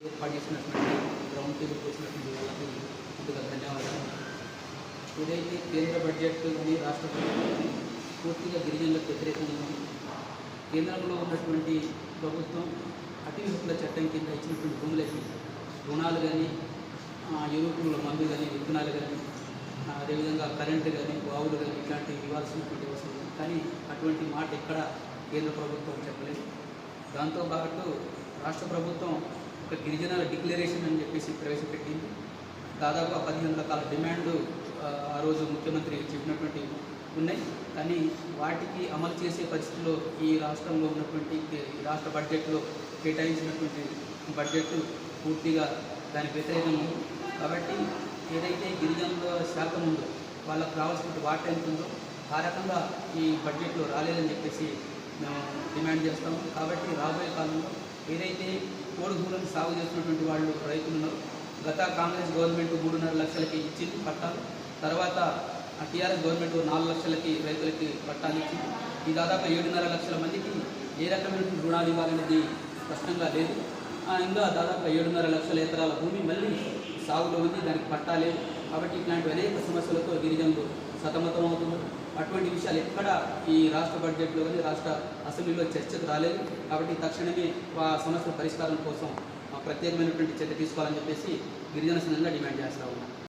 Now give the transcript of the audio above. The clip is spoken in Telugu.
ఏర్పాటు చేసినటువంటి గ్రౌండ్ టేబుల్ చేసినటువంటి వాళ్ళకి ముందుగా ధన్యవాదాలు. ఏదైతే కేంద్ర బడ్జెట్ రాష్ట్ర ప్రభుత్వం పూర్తిగా గిరిజనులకు వ్యతిరేకంగా ఉంది. కేంద్రంలో ఉన్నటువంటి ప్రభుత్వం అటవీ హక్కుల చట్టం కింద ఇచ్చినటువంటి భూములకి రుణాలు కానీ యువకుల మందు కానీ విత్తనాలు కానీ అదేవిధంగా కరెంటు కానీ బావులు కానీ ఇట్లాంటివి ఇవ్వాల్సినటువంటి అవసరం కానీ అటువంటి మాట ఎక్కడ కేంద్ర ప్రభుత్వం చెప్పలేదు. దాంతో పాటు రాష్ట్ర ప్రభుత్వం ఒక గిరిజనుల డిక్లరేషన్ అని చెప్పేసి ప్రవేశపెట్టింది. దాదాపు ఆ పదిహేను రకాల డిమాండ్ ఆ, రోజు ముఖ్యమంత్రి చెప్పినటువంటి ఉన్నాయి. కానీ వాటికి అమలు చేసే పరిస్థితుల్లో ఈ రాష్ట్రంలో ఉన్నటువంటి రాష్ట్ర బడ్జెట్లో కేటాయించినటువంటి బడ్జెట్ పూర్తిగా దానికి వ్యతిరేకం ఉంది. కాబట్టి ఏదైతే గిరిజనుల శాతం ఉందో వాళ్ళకు రావాల్సిన వాటా ఎంత ఉందో ఆ రకంగా ఈ బడ్జెట్లో రాలేదని చెప్పేసి మేము డిమాండ్ చేస్తాము కాబట్టి రాబోయే కాలంలో ఏదైతే కోడి భూములను సాగు చేస్తున్నటువంటి వాళ్ళు రైతులు ఉన్నారు గత కాంగ్రెస్ గవర్నమెంట్ మూడున్నర లక్షలకి ఇచ్చింది పట్టాలు. తర్వాత టీఆర్ఎస్ గవర్నమెంట్ నాలుగు లక్షలకి రైతులకి పట్టాలు ఇచ్చింది. ఈ దాదాపు ఏడున్నర లక్షల మందికి ఏ రకమైన రుణాలు ఇవ్వాలనేది స్పష్టంగా లేదు. ఆ, ఇంకా దాదాపు ఏడున్నర లక్షల ఎకరాల భూమి మళ్ళీ సాగులో ఉంది. దానికి పట్టాలి కాబట్టి ఇట్లాంటి అనేక సమస్యలతో గిరిజనులు సతమతం అవుతున్నారు అటువంటి ఎక్కడ ఈ రాష్ట్ర బడ్జెట్లో కానీ రాష్ట్ర అసెంబ్లీలో చర్చకు రాలేదు. కాబట్టి తక్షణమే ఆ సమస్య పరిష్కారం కోసం ఆ, ప్రత్యేకమైనటువంటి చర్య తీసుకోవాలని చెప్పేసి గిరిజన సంఘంగా డిమాండ్ చేస్తూ ఉన్నాం.